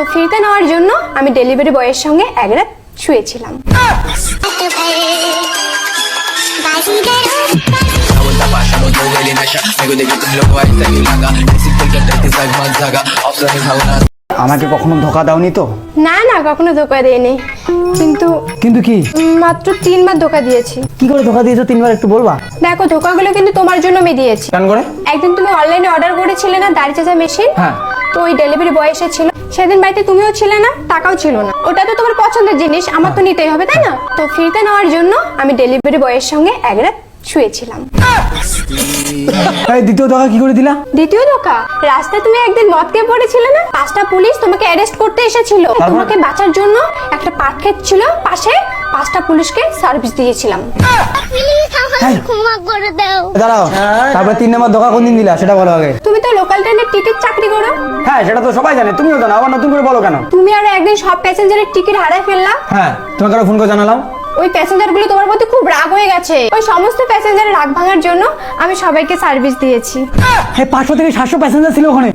তো ফিরতে নেওয়ার জন্য আমি ডেলিভারি বয়ের সঙ্গে এক রাত শুয়েছিলাম। আমাকে কখনো ধোকা দাওনি তো? না না কখনো ধোকা দেয়নি কিন্তু কিন্তু কি? মাত্র তিনবার ধোকা দিয়েছি। কি করে ধোকা দিয়েছ? তিনবার একটু বলবা। দেখো ধোকাগুলো কিন্তু তোমার জন্য আমি দিয়েছি। কেন করে? একদিন তুমি অনলাইনে অর্ডার করেছিলে না দাড়ি চাচা মেশিন হ্যাঁ। ওই ডেলিভারি বয় এসেছিল সেদিন বাড়িতে তুমিও ছিলে না টাকাও ছিল না। ওটা তো তোমার পছন্দের জিনিস আমার তো নিতেই হবে তাই না? তো ফিরতে নেওয়ার জন্য আমি ডেলিভারি বয়ের সঙ্গে এক রাত শুয়েছিলাম। এই দ্বিতীয় ধোকা কি করে দিলা? দ্বিতীয় ধোকা রাস্তায় তুমি একদিন মদকে পড়েছিলে না? পাঁচটা পুলিশ তোমাকে অ্যারেস্ট করতে এসেছিল। তোমাকে বাঁচার জন্য একটা পাট ক্ষেত ছিল পাশে পাঁচটা পুলিশকে সার্ভিস দিয়েছিলাম। ক্ষমা করে দাও। দাঁড়াও তারপরে তিন নম্বর ধোকা কোন দিলা সেটা বলো আগে। তুমি তো লোকাল ট্রেনের টিকিট চাকরি করো। হ্যাঁ সেটা তো সবাই জানে তুমিও জানো আবার নতুন করে বলো কেন? তুমি আর একদিন সব প্যাসেঞ্জারের টিকিট ফেললা। হ্যাঁ তোমাকে ফোন করে জানালাম। ওই প্যাসেঞ্জারগুলো তোমার প্রতি খুব রাগ হয়ে গেছে। ওই সমস্ত প্যাসেঞ্জারের রাগ ভাঙার জন্য আমি সবাইকে সার্ভিস দিয়েছি। হ্যাঁ পাঁচশো থেকে সাতশো প্যাসেঞ্জার ছিল ওখানে।